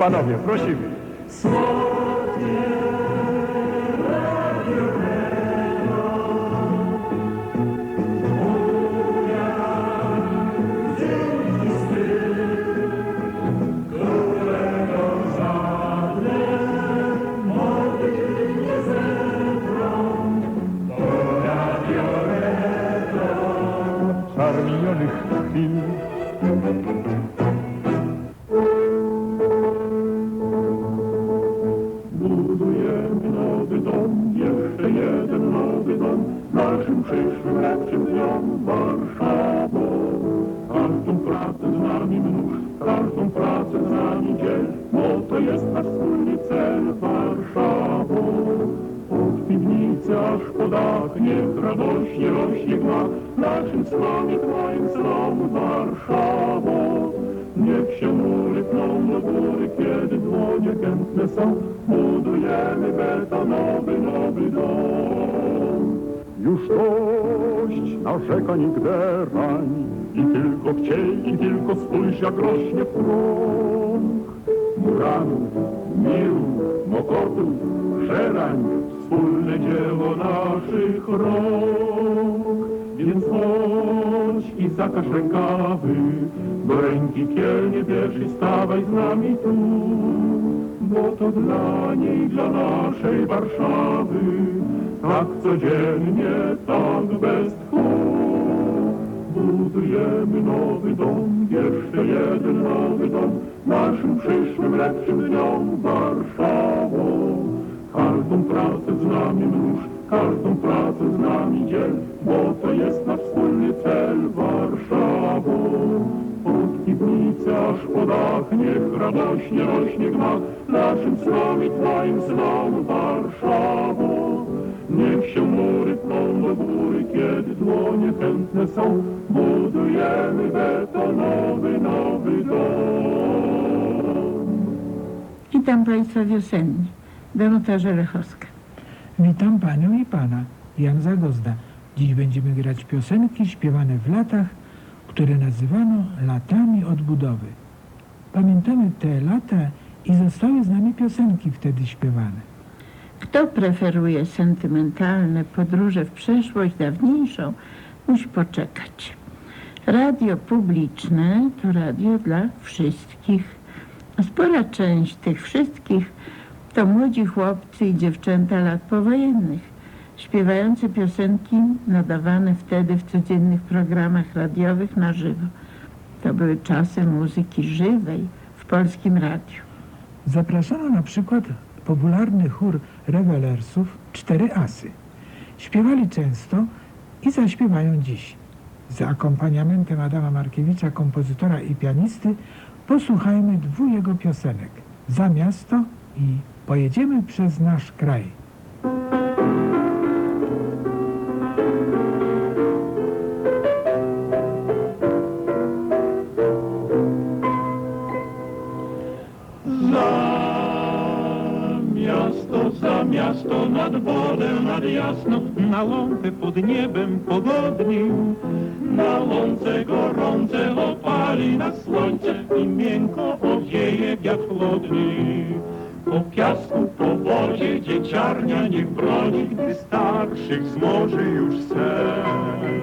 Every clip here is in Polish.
Panowie, prosimy. Czar minionych. Naszym twoim snom Warszawą. Niech się mury pną do góry, kiedy dłonie chętne są, budujemy betonowy nowy dom. Już dość narzekań i gderań. I tylko chciej, i tylko spójrz, jak rośnie próg. Muranów, miru, mokotów, żerań, wspólne dzieło naszych rąk. Więc chodź i zakaż rękawy, do ręki kielnie bierz i stawaj z nami tu. Bo to dla niej, dla naszej Warszawy, tak codziennie, tak bez tchu. Budujemy nowy dom, jeszcze jeden nowy dom, naszym przyszłym lepszym dniom Warszawą. Każdą pracę z nami mnóż, każdą pracę z nami dziel, bo to jest nasz wspólny cel Warszawą. Od piwnicy aż po dach, niech radośnie rośnie gmach, naszym snom i twoim snom Warszawą. Niech się mury pną do góry, kiedy dłonie chętne są, budujemy betonowy nowy dom. Witam Państwa wiosennie. Danuta Żelechowska. Witam Panią i Pana, Jan Zagozda. Dziś będziemy grać piosenki śpiewane w latach, które nazywano latami odbudowy. Pamiętamy te lata i zostały z nami piosenki wtedy śpiewane. Kto preferuje sentymentalne podróże w przeszłość dawniejszą, musi poczekać. Radio publiczne to radio dla wszystkich. Spora część tych wszystkich to młodzi chłopcy i dziewczęta lat powojennych, śpiewający piosenki nadawane wtedy w codziennych programach radiowych na żywo. To były czasy muzyki żywej w polskim radiu. Zapraszano na przykład popularny chór rewelersów Cztery Asy. Śpiewali często i zaśpiewają dziś. Z akompaniamentem Adama Markiewicza, kompozytora i pianisty, posłuchajmy dwu jego piosenek. Za miasto i Pojedziemy przez nasz kraj. Za miasto, za miasto, nad wodę, nad jasno, na łąkę pod niebem pogodnym. Na łące gorące opali nas słońce i miękko owieje wiatr chłodny. Po piasku, po wodzie dzieciarnia niech broni, gdy starszych zmoży już sen.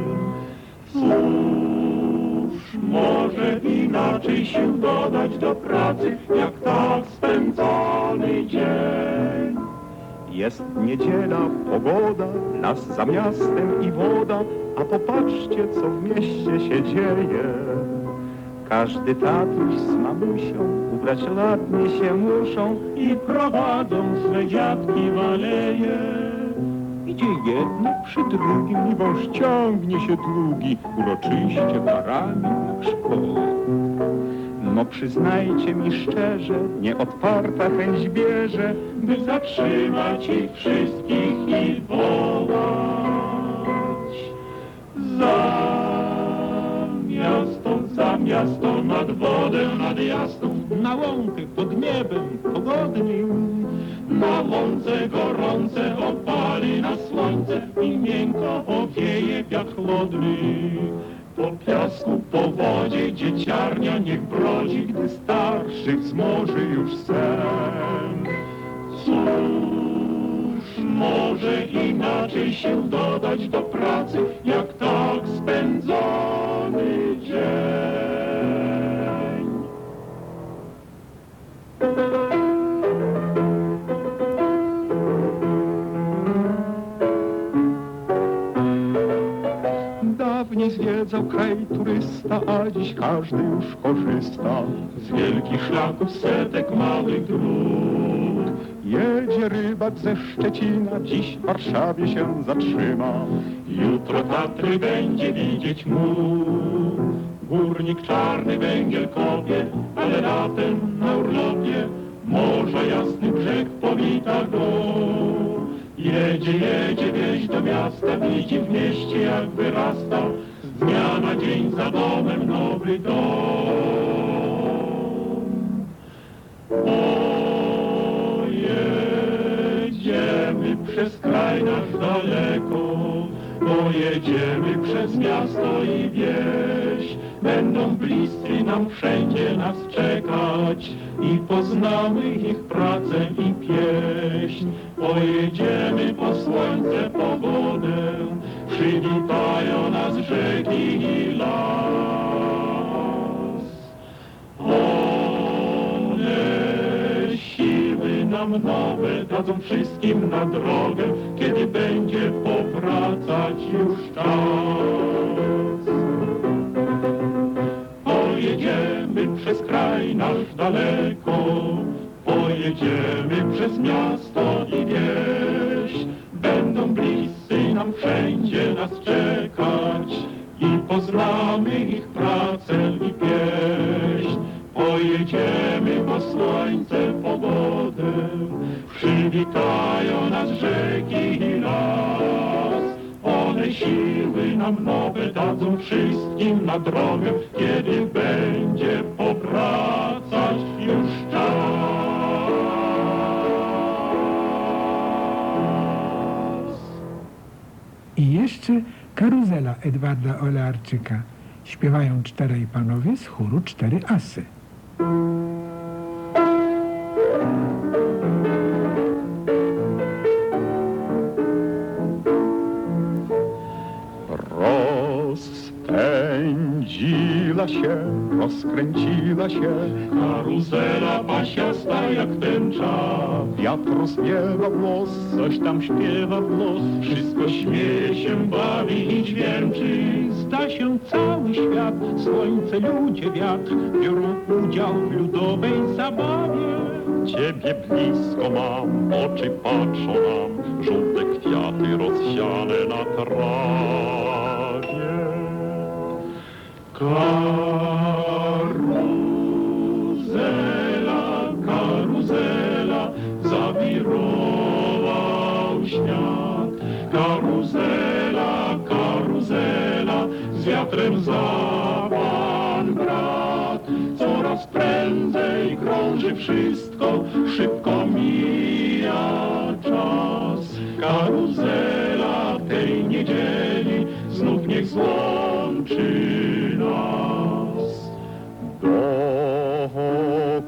Cóż może inaczej się dodać do pracy, jak tak spędzony dzień? Jest niedziela, pogoda, las za miastem i woda, a popatrzcie, co w mieście się dzieje. Każdy tatuś z mamusią ubrać ładnie się muszą I prowadzą swe dziadki w aleje. Idzie jedno przy drugim i wąż ciągnie się długi, uroczyście parami szkole. No przyznajcie mi szczerze, nieodparta chęć bierze, by zatrzymać ich wszystkich i wołać. Miasto, nad wodę, nad jasną, na łąkę pod niebem pogodnym. Na łące gorące opali na słońce i miękko owieje wiatr chłodny. Po piasku, po wodzie dzieciarnia niech brodzi, gdy starszy wzmoży już sen. Cóż może inaczej się dodać do pracy, Zwiedzał kraj turysta, a dziś każdy już korzysta. Z wielkich szlaków setek małych dróg Jedzie rybak ze Szczecina, dziś w Warszawie się zatrzyma. Jutro Tatry będzie widzieć mógł. Górnik czarny węgiel kopie, ale latem na urlopie morza jasny brzeg powita go. Jedzie, jedzie wieś do miasta, widzi w mieście jak wyrasta dnia na dzień za domem nowy dom. Pojedziemy przez kraj nasz daleko, pojedziemy przez miasto i wieś. Będą bliscy nam wszędzie nas czekać i poznamy ich pracę i pieśń. Pojedziemy po słońce, pogodę, przywitają nas rzeki i las. One siły nam nowe dadzą wszystkim na drogę, kiedy będzie powracać już czas. Pojedziemy przez kraj nasz daleko, pojedziemy przez miasto i wieś. Wszędzie nas czekać i poznamy ich pracę i pieśń. Pojedziemy po słońce, pogodę, przywitają nas rzeki i las. One siły nam nowe dadzą wszystkim na drogę, kiedy będzie powracać I jeszcze karuzela Edwarda Olearczyka. Śpiewają czterej panowie z chóru Cztery Asy. Rozpędziła się, rozkręciła się, Karuzela pasiasta jak tęcza, wiatr zwiewa włos, coś tam śpiewa w los, wszystko śmieje się, bawi i dźwięczy. Zda się cały świat, słońce, ludzie, wiatr biorą udział w ludowej zabawie. Ciebie blisko mam, oczy patrzą nam, wszystko, szybko mija czas. Karuzela tej niedzieli znów niech złączy nas.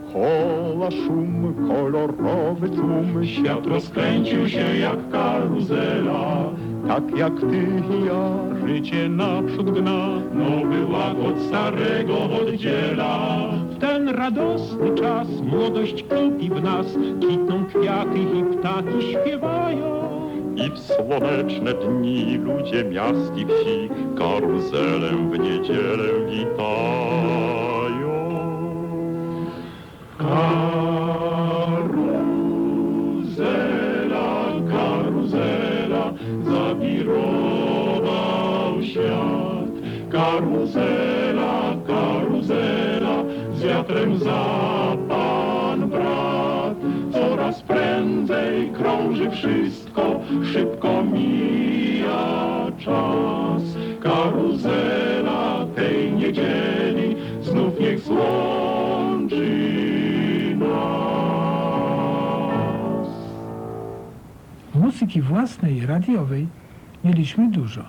Dookoła szum, kolorowy tłum, Świat rozkręcił się jak karuzela, tak jak ty i ja. życie naprzód gna, nowy ład od starego oddziela. Radosny czas młodość kipi w nas, kwitną kwiaty i ptaki śpiewają. I w słoneczne dni ludzie miast i wsi karuzelę w niedzielę witają. Krąży wszystko, szybko mija czas. Karuzela tej niedzieli znów niech złączy nas. Muzyki własnej, radiowej mieliśmy dużo.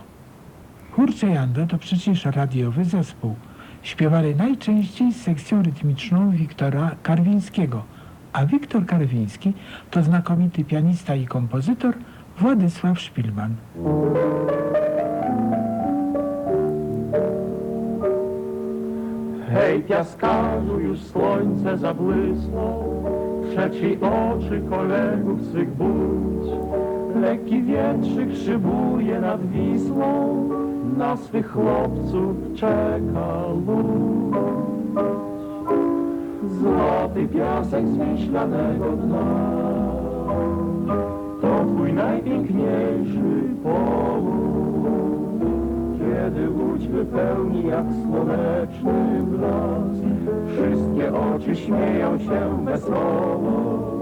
Chór Czejando to przecież radiowy zespół. Śpiewali najczęściej z sekcją rytmiczną Wiktora Karwińskiego, a Wiktor Karwiński to znakomity pianista i kompozytor Władysław Szpilman. Hej, piaskarzu, już słońce zabłysło, przeci oczy kolegów swych budź. Lekki wietrzyk szybuje nad Wisłą, na swych chłopców czeka lód. Złoty piasek z wiślanego dna, to twój najpiękniejszy powód. Kiedy łódź wypełni jak słoneczny blask, wszystkie oczy śmieją się wesoło.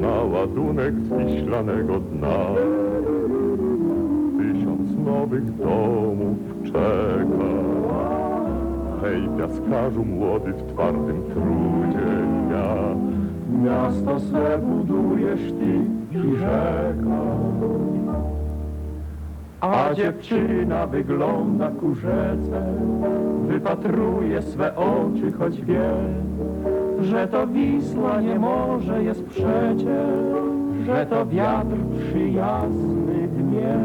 Na ładunek z wiślanego dna Tysiąc nowych domów czeka Hej, piaskarzu młody w twardym trudzie dnia Miasto swe budujesz ty i rzeka. A dziewczyna wygląda ku rzece, wypatruje swe oczy, choć wie, że to Wisła nie może jest przecie, że to wiatr przyjazny dnie.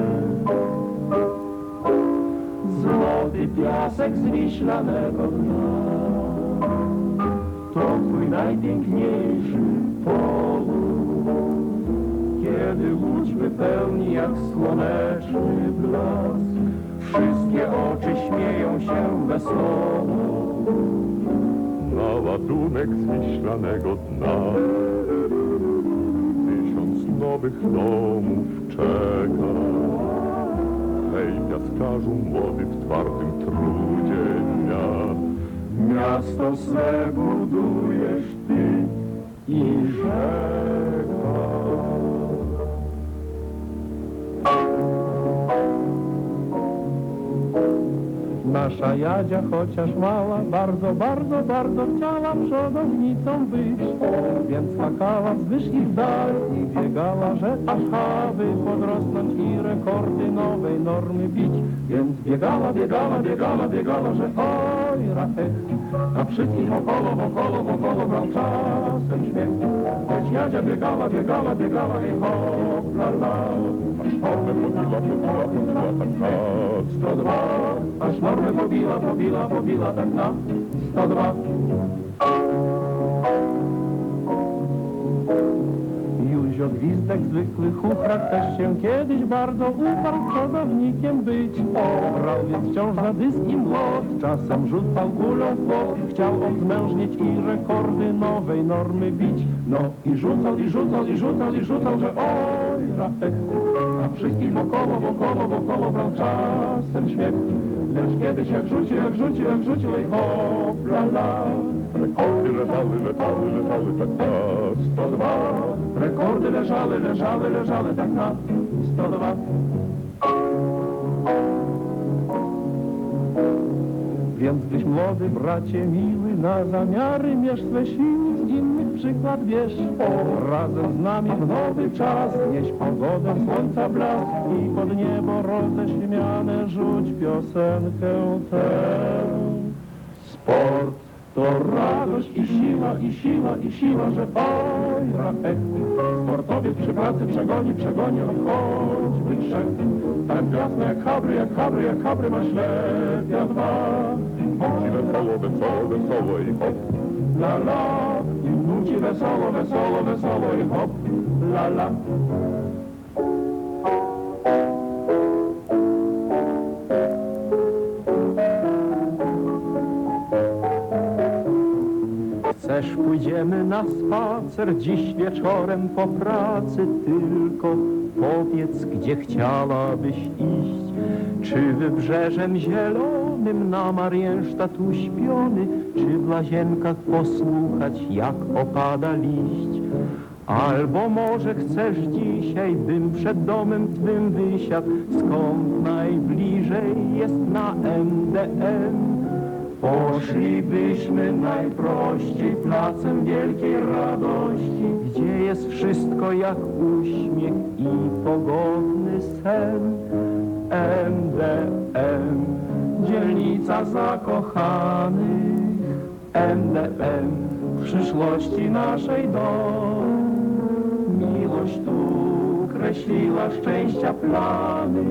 Złoty piasek z wiślanego dna, to twój najpiękniejszy powód. Kiedy łódź wypełni jak słoneczny blask, wszystkie oczy śmieją się wesoło. Na ładunek z wiślanego dna Tysiąc nowych domów czeka Hej, piaskarzu młody w twardym trudzie dnia Miasto swe budujesz ty i rzeka. Nasza Jadzia, chociaż mała, bardzo, bardzo, bardzo chciała przodownicą być. Więc skakała wzwyż i w dal i biegała, że aż aby podrosnąć i rekordy nowej normy bić. Więc biegała, biegała, biegała, biegała, że oj, rafek, a wszystkich wokoło, wokoło, wokoło brał czasem śmiech. Choć Jadzia biegała, biegała, biegała i hop, la, la. Pobiła, pobiła, pobiła, tak na 102. Aż normę pobiła, pobiła, pobiła, tak na 102. Józio Gwizdek, zwykły chuchrak, też się kiedyś bardzo uparł przodownikiem być. Brał więc wciąż na dysk i młot, czasem rzucał kulą w bok. Chciał odmężnieć i rekordy nowej normy bić. No i rzucał, i rzucał, i rzucał, i rzucał, że oj, Rafek, a wszystkich wokoło, wokoło, wokoło brał czasem śmiech. Lecz jak rzucił, jak rzucił, i hop, la, la. Rekordy leżały, leżały, leżały, tak na 102. Rekordy leżały, leżały, leżały, tak na 102. Więc gdyś młody bracie miły na zamiary mierz swe siły z innych przykład bierz o, razem z nami w nowy czas nieś pogodę słońca blask i pod niebo roześmiane rzuć piosenkę tę sport to radość i siła, i siła, i siła, że oj, Rafek, sportowiec przy pracy przegoni, przegoni on choćby trzech. Tak jasno jak habry, jak habry, jak habry ma ślepia dwa. Nuci wesoło, wesoło, wesoło i hop. La la, i nuci wesoło, wesoło, wesoło i hop, la la. Chcesz pójdziemy na spacer dziś wieczorem po pracy tylko powiedz gdzie chciałabyś iść? Czy wybrzeżem zielonym na Mariensztat uśpiony czy w łazienkach posłuchać jak opada liść Albo może chcesz dzisiaj, bym przed domem twym wysiadł, skąd najbliżej jest na MDM. Poszlibyśmy najprościej placem wielkiej radości, gdzie jest wszystko jak uśmiech i pogodny sen. MDM, dzielnica zakochanych. MDM, przyszłości naszej dom. Miłość tu kreśliła szczęścia plany.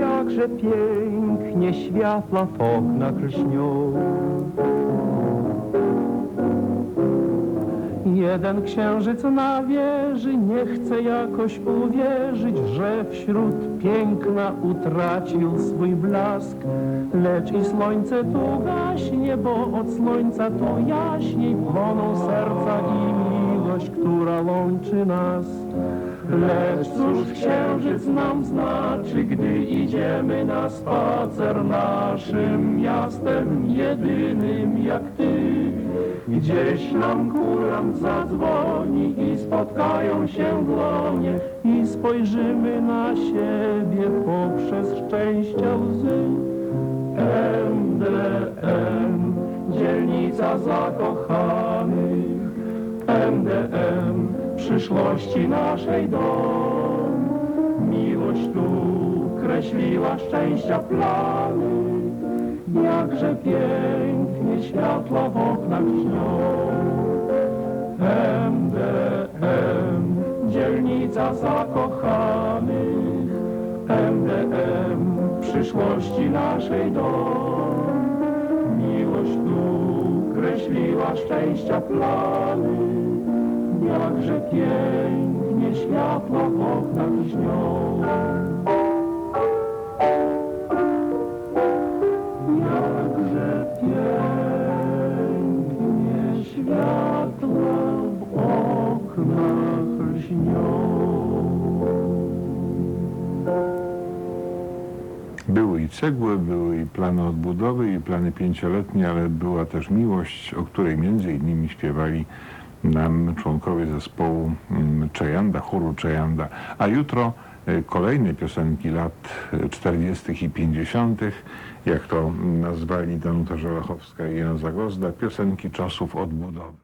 Jakże pięknie światła w oknach lśnią. Jeden księżyc na wieży nie chce jakoś uwierzyć, że wśród piękna utracił swój blask. Lecz i słońce tu gaśnie, bo od słońca tu jaśniej płoną serca i miłość, która łączy nas. Lecz cóż księżyc nam znaczy, gdy idziemy na spacer naszym miastem jedynym jak ty. Gdzieś nam kurant zadzwoni i spotkają się dłonie i spojrzymy na siebie poprzez szczęścia łzy. MDM, dzielnica zakochanych. MDM, przyszłości naszej dom. Miłość tu kreśliła szczęścia plany. Jakże pięknie światła w oknach śnią. MDM, dzielnica zakochanych. MDM, przyszłości naszej dom. Miłość tu kreśliła szczęścia plany. Jakże pięknie światła w oknach śnią. Jakże pięknie światła w oknach lśnią. Były i cegły, były i plany odbudowy, i plany pięcioletnie, ale była też miłość, o której między innymi śpiewali członkowie zespołu mm, Czejanda, chóru Czejanda. A jutro y, kolejne piosenki lat y, 40. i 50., jak to nazwali Danuta Żołachowska i Jan Zagozda, piosenki czasów odbudowy.